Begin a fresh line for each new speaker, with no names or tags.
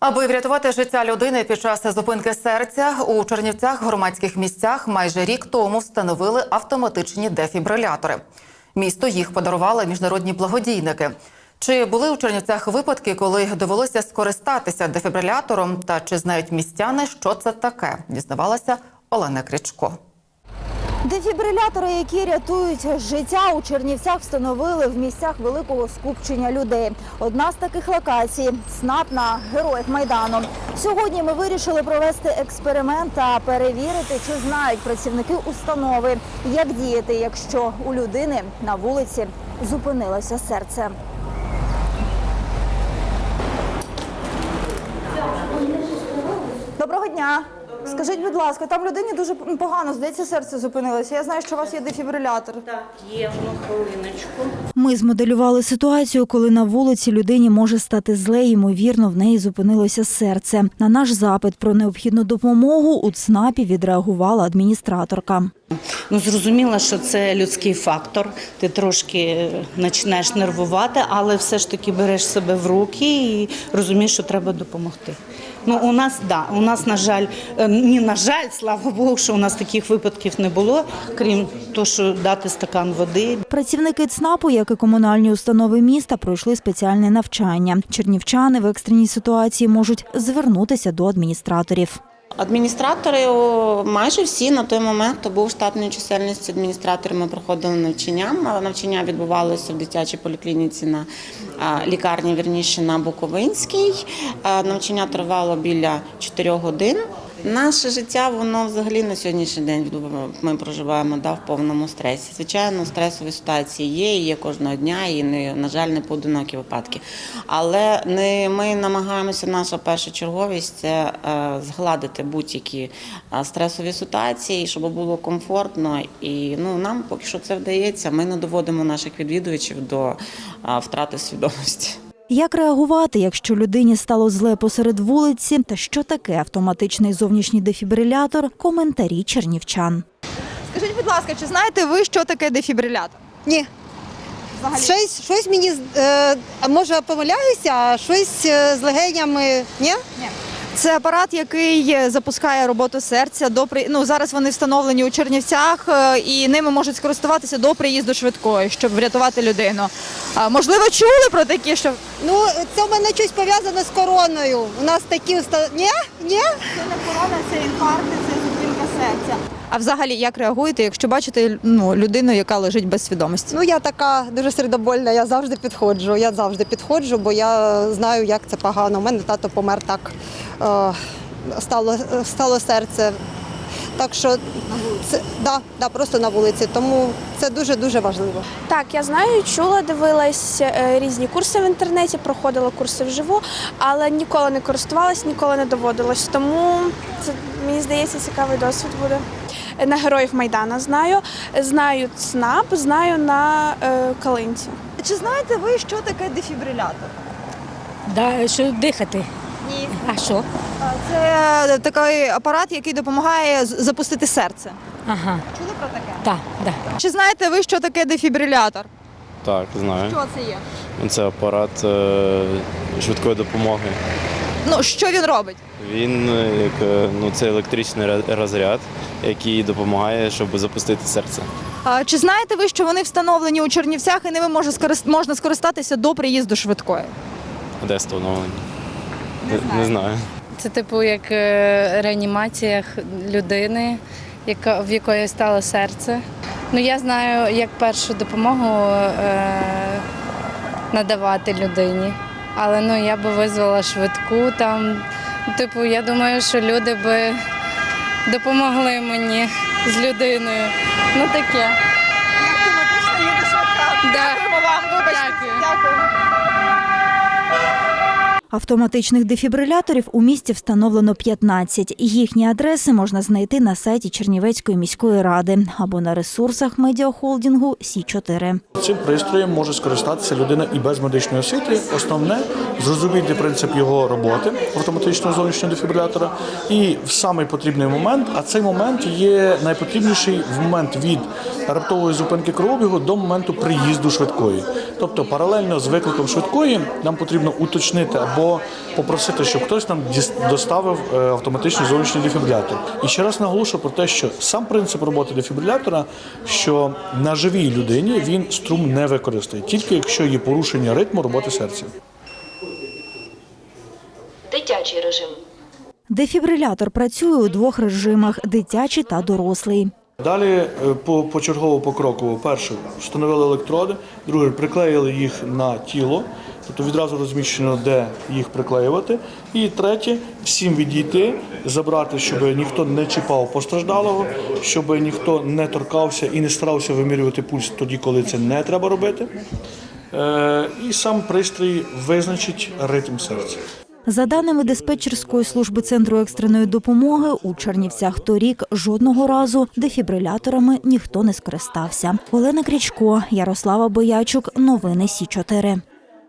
Аби врятувати життя людини під час зупинки серця у Чернівцях громадських місцях майже рік тому встановили автоматичні дефібрилятори. Місто їх подарували міжнародні благодійники. Чи були у Чернівцях випадки, коли довелося скористатися дефібрилятором, та чи знають містяни, що це таке? Дізнавалася Олена Крічко.
Дефібрилятори, які рятують життя у Чернівцях, встановили в місцях великого скупчення людей. Одна з таких локацій СНАП на героїв майдану. Сьогодні ми вирішили провести експеримент та перевірити, чи знають працівники установи, як діяти, якщо у людини на вулиці зупинилося серце. Доброго дня. Скажіть, будь ласка, там людині дуже погано, здається, серце зупинилося. Я знаю, що у вас є дефібрилятор.
Так, є воно хвилиночку.
Ми змоделювали ситуацію, коли на вулиці людині може стати зле, ймовірно, в неї зупинилося серце. На наш запит про необхідну допомогу у ЦНАПі відреагувала адміністраторка.
Ну зрозуміло, що це людський фактор. Ти трошки е, почнеш нервувати, але все ж таки береш себе в руки і розумієш, що треба допомогти. Ну у нас да, у нас на жаль, е, ні, на жаль, слава Богу, що у нас таких випадків не було, крім того, що дати стакан води.
Працівники ЦНАПу, як і комунальні установи міста, пройшли спеціальне навчання. Чернівчани в екстреній ситуації можуть звернутися до адміністраторів.
Адміністратори майже всі на той момент, хто був штатною чисельністю адміністраторами, проходили навчання. Навчання відбувалося в дитячій поліклініці на лікарні, вірніше на Буковинській. Навчання тривало біля 4 годин. Наше життя, воно взагалі на сьогоднішній день. Ми проживаємо да, в повному стресі. Звичайно, стресові ситуації є, і є кожного дня, і не на жаль, не поодинокі випадки. Але не ми намагаємося. Наша перша черговість це е, згладити будь-які е, стресові ситуації, щоб було комфортно. І ну нам поки що це вдається. Ми не доводимо наших відвідувачів до е, втрати свідомості.
Як реагувати, якщо людині стало зле посеред вулиці, та що таке автоматичний зовнішній дефібрилятор? Коментарі чернівчан.
Скажіть, будь ласка, чи знаєте ви, що таке дефібрилятор?
Ні. Щось, щось мені е, може помиляюся, а щось е, з легенями. Ні?
Це апарат, який е, запускає роботу серця до при... ну, зараз вони встановлені у Чернівцях е, і ними можуть скористуватися до приїзду швидкої, щоб врятувати людину. А, можливо, чули про такі, що
Ну, це в мене щось пов'язане з короною. У нас такі. Ні? Ні?
це не корона, це інфаркт, це зупинка серця. А взагалі, як реагуєте, якщо бачите ну, людину, яка лежить без свідомості?
Ну я така дуже сердобольна, я завжди підходжу. Я завжди підходжу, бо я знаю, як це погано. У мене тато помер так, стало, стало серце. Так що це да, да, просто на вулиці. Тому це дуже-дуже важливо.
Так, я знаю, чула, дивилась е, різні курси в інтернеті, проходила курси вживу, але ніколи не користувалась, ніколи не доводилось. Тому це мені здається цікавий досвід буде. Е, На героїв Майдана знаю, знаю ЦНАП, знаю на е, Калинці.
Чи знаєте ви, що таке дефібрилятор?
Да, що дихати.
Ні.
А що?
Це такий апарат, який допомагає запустити серце.
Ага,
Чули про таке?
так, да.
Чи знаєте ви, що таке дефібрилятор?
Так, знаю.
Що це є?
Це апарат е, швидкої допомоги.
Ну, що він робить?
Він е, як е, ну, це електричний розряд, який допомагає, щоб запустити серце.
А, чи знаєте ви, що вони встановлені у Чернівцях і ними може скорист- можна скористатися до приїзду швидкої?
А Де встановлені? Не, не знаю.
Це типу як е, реанімація людини, яка, в якої стало серце. Ну я знаю, як першу допомогу е, надавати людині. Але ну я би визвала швидку там. Типу, я думаю, що люди би допомогли мені з людиною. Ну таке.
Автоматично їде швидка.
Да.
Дякуємо вам, вибачте.
Дякую.
Дякую.
Автоматичних дефібриляторів у місті встановлено 15. Їхні адреси можна знайти на сайті Чернівецької міської ради або на ресурсах медіахолдингу Сі 4
Цим пристроєм може скористатися людина і без медичної освіти. Основне зрозуміти принцип його роботи автоматичного зовнішнього дефібрилятора. І в самий потрібний момент, а цей момент є найпотрібніший в момент від раптової зупинки кровообігу до моменту приїзду швидкої. Тобто, паралельно з викликом швидкої нам потрібно уточнити або попросити, щоб хтось нам діс- доставив е, автоматичний зовнішній дефібрилятор. І ще раз наголошую про те, що сам принцип роботи дефібрилятора, що на живій людині він струм не використає, тільки якщо є порушення ритму роботи серця.
Дитячий режим.
Дефібрилятор працює у двох режимах дитячий та дорослий.
Далі е, по почергово покроково. Перше встановили електроди, друге приклеїли їх на тіло, тобто відразу розміщено, де їх приклеювати. І третє всім відійти, забрати, щоб ніхто не чіпав постраждалого, щоб ніхто не торкався і не старався вимірювати пульс тоді, коли це не треба робити. Е, І сам пристрій визначить ритм серця.
За даними диспетчерської служби центру екстреної допомоги, у Чернівцях торік жодного разу дефібриляторами ніхто не скористався. Олена Крічко, Ярослава Боячук. Новини Сі 4